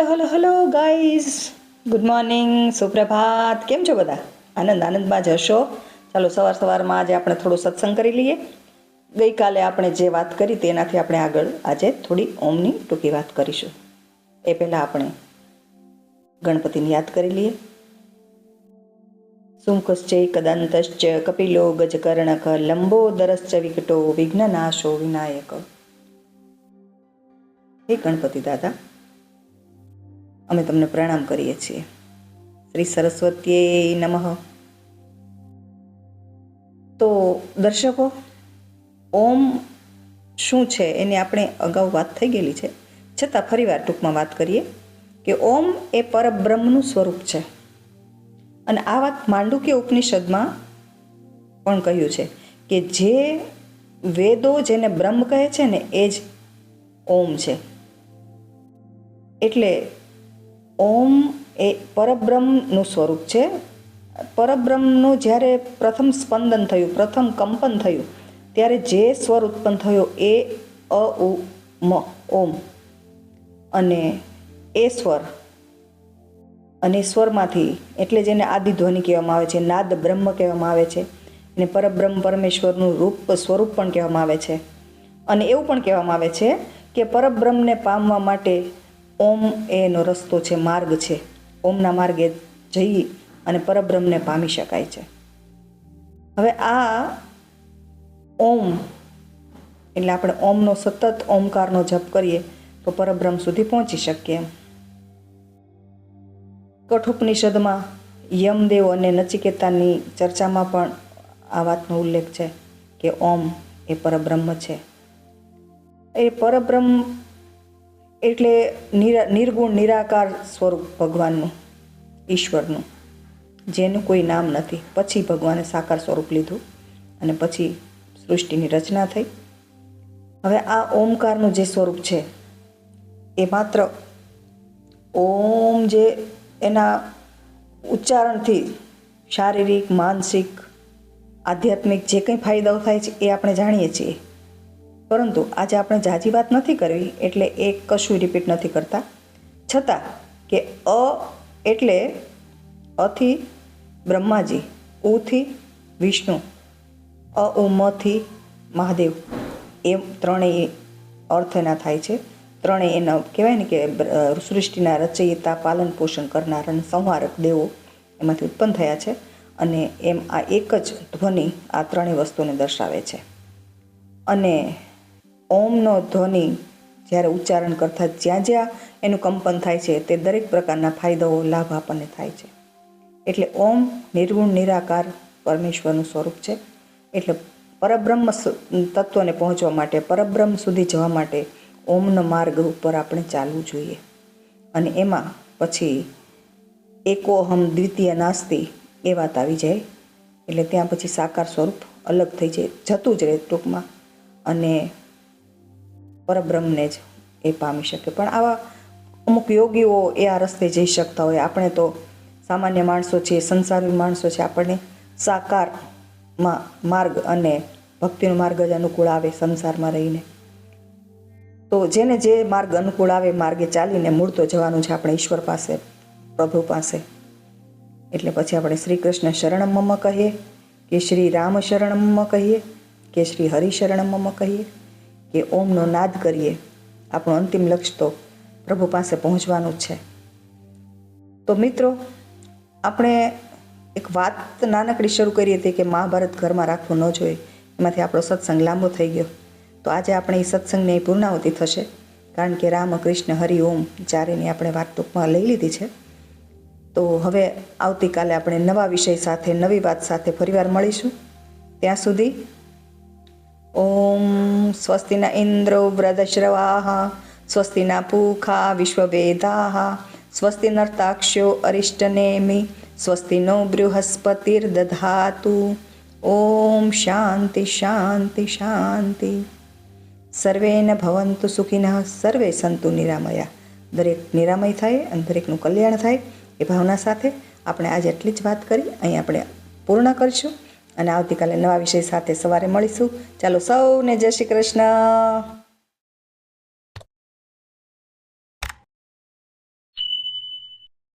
Hello hello hello guys good morning સુપ્રભાત. કેમ છો બધા? આનંદ, આનંદમાં જ હશો? ચાલો, સવાર સવારમાં આજે આપણે થોડો સત્સંગ કરી લઈએ. ગઈકાલે આપણે જે વાત કરી તેનાથી આપણે આગળ આજે થોડી ઓમની ટૂંકી વાત કરીશું. એ પહેલાં આપણે ગણપતિને યાદ કરી લઈએ. શુંકશ્ચૈ કદંતશ્ચ કપિલો ગજકર્ણક લંબોદરશ્ચ વિકટો વિઘ્નનાશો વિનાયક. હે ગણપતિ દાદા અમે તમને પ્રણામ કરીએ છીએ. શ્રી સરસ્વતીએ નમઃ. તો દર્શકો, ઓમ શું છે એની આપણે અગાઉ વાત થઈ ગયેલી છે. છતાં ફરીવાર ટૂંકમાં વાત કરીએ કે ઓમ એ પરબ્રહ્મનું સ્વરૂપ છે. અને આ વાત માંડુક્ય ઉપનિષદમાં પણ કહ્યું છે કે જે વેદો જેને બ્રહ્મ કહે છે ને, એ જ ઓમ છે. એટલે ઓમ એ પરબ્રહ્મનું સ્વરૂપ છે. પરબ્રહ્મનું જ્યારે પ્રથમ સ્પંદન થયું, પ્રથમ કંપન થયું, ત્યારે જે સ્વર ઉત્પન્ન થયો એ અ, ઉ, મ, ઓમ. અને એ સ્વર, અને સ્વરમાંથી, એટલે જેને આદિધ્વનિ કહેવામાં આવે છે, નાદ બ્રહ્મ કહેવામાં આવે છે અને પરબ્રહ્મ પરમેશ્વરનું રૂપ સ્વરૂપ પણ કહેવામાં આવે છે. અને એવું પણ કહેવામાં આવે છે કે પરબ્રહ્મને પામવા માટે ઓમ એનો રસ્તો છે, માર્ગ છે. ઓમના માર્ગે જઈ અને પરબ્રહ્મને પામી શકાય છે. હવે આ ઓમ, એટલે આપણે ઓમનો સતત ઓમકારનો જપ કરીએ તો પરબ્રહ્મ સુધી પહોંચી શકીએ એમ. કઠોપનિષદમાં યમદેવ અને નચિકેતાની ચર્ચામાં પણ આ વાતનો ઉલ્લેખ છે કે ઓમ એ પરબ્રહ્મ છે. એ પરબ્રહ્મ એટલે નિરા, નિર્ગુણ, નિરાકાર સ્વરૂપ ભગવાનનું, ઈશ્વરનું, જેનું કોઈ નામ નથી. પછી ભગવાને સાકાર સ્વરૂપ લીધું અને પછી સૃષ્ટિની રચના થઈ. હવે આ ઓમકારનું જે સ્વરૂપ છે, એ માત્ર ઓમ જે એના ઉચ્ચારણથી શારીરિક, માનસિક, આધ્યાત્મિક જે કંઈ ફાયદાઓ થાય છે એ આપણે જાણીએ છીએ. પરંતુ આજે આપણે જાજી વાત નથી કરવી, એટલે એ કશું રિપીટ નથી કરતા. છતાં કે અ એટલે અથી બ્રહ્માજી, ઉથી વિષ્ણુ, અ ઉમથી મહાદેવ. એમ ત્રણેય અર્થના થાય છે. ત્રણેય એના કહેવાય ને કે સૃષ્ટિના રચયિતા, પાલન પોષણ કરનાર અને સંહારક દેવો એમાંથી ઉત્પન્ન થયા છે અને એમ આ એક જ ધ્વનિ આ ત્રણેય વસ્તુને દર્શાવે છે. અને ઓમનો ધ્વનિ જ્યારે ઉચ્ચારણ કરતા જ્યાં જ્યાં એનું કંપન થાય છે તે દરેક પ્રકારના ફાયદાઓ, લાભ આપણને થાય છે. એટલે ઓમ નિર્ગુણ, નિરાકાર પરમેશ્વરનું સ્વરૂપ છે. એટલે પરબ્રહ્મ તત્વને પહોંચવા માટે, પરબ્રહ્મ સુધી જવા માટે ઓમનો માર્ગ ઉપર આપણે ચાલવું જોઈએ. અને એમાં પછી એકોહમ દ્વિતીય નાસ્તી એ વાત આવી જાય. એટલે ત્યાં પછી સાકાર સ્વરૂપ અલગ થઈ જાય, જતું જ રહે ટૂંકમાં. અને પરબ્રહ્મને જ એ પામી શકે. પણ આવા અમુક યોગીઓ એ આ રસ્તે જઈ શકતા હોય. આપણે તો સામાન્ય માણસો છીએ, સંસારી માણસો છે આપણને સાકારમાં માર્ગ અને ભક્તિનો માર્ગ જ અનુકૂળ આવે સંસારમાં રહીને. તો જેને જે માર્ગ અનુકૂળ આવે માર્ગે ચાલીને મૂળ તો જવાનું છે આપણે ઈશ્વર પાસે, પ્રભુ પાસે. એટલે પછી આપણે શ્રી કૃષ્ણ શરણમમ કહીએ કે શ્રી રામ શરણમમ કહીએ કે શ્રી હરિ શરણમમ કહીએ. કે ઓમનો નાદ કરીએ. આપણું અંતિમ લક્ષ્ય તો પ્રભુ પાસે પહોંચવાનું છે. તો મિત્રો, આપણે એક વાત નાનકડી શરૂ કરી હતી કે મહાભારત ઘરમાં રાખવું ન જોઈએ. એમાંથી આપણો સત્સંગ લાંબો થઈ ગયો. તો આજે આપણે એ સત્સંગની પૂર્ણાવતી થશે. કારણ કે રામ કૃષ્ણ હરિ ઓમ ચારેની આપણે વાત ટૂંકમાં લઈ લીધી છે. તો હવે આવતીકાલે આપણે નવા વિષય સાથે, નવી વાત સાથે ફરીવાર મળીશું. ત્યાં સુધી સ્વસ્તિના ઇન્દ્રો વ્રદશ્રવાહ સ્વસ્તિના પૂખા વિશ્વવેદા સ્વસ્તિ નર્તાક્ષો અરિષ્ટનેમિ સ્વસ્તિનો બૃહસ્પતિર્દધાતુ ઓમ શાંતિ શાંતિ શાંતિ સર્વેને ભવંતુ સુખિનઃ સર્વે સંતુ નિરામયા દરેક નિરામય થાય અને દરેકનું કલ્યાણ થાય, એ ભાવના સાથે આપણે આજે એટલી જ વાત કરી. અહીં આપણે પૂર્ણ કરીશું. અને આવતીકાલે નવા વિષય સાથે સવારે મળીશું. ચાલો સૌને જય શ્રી કૃષ્ણ.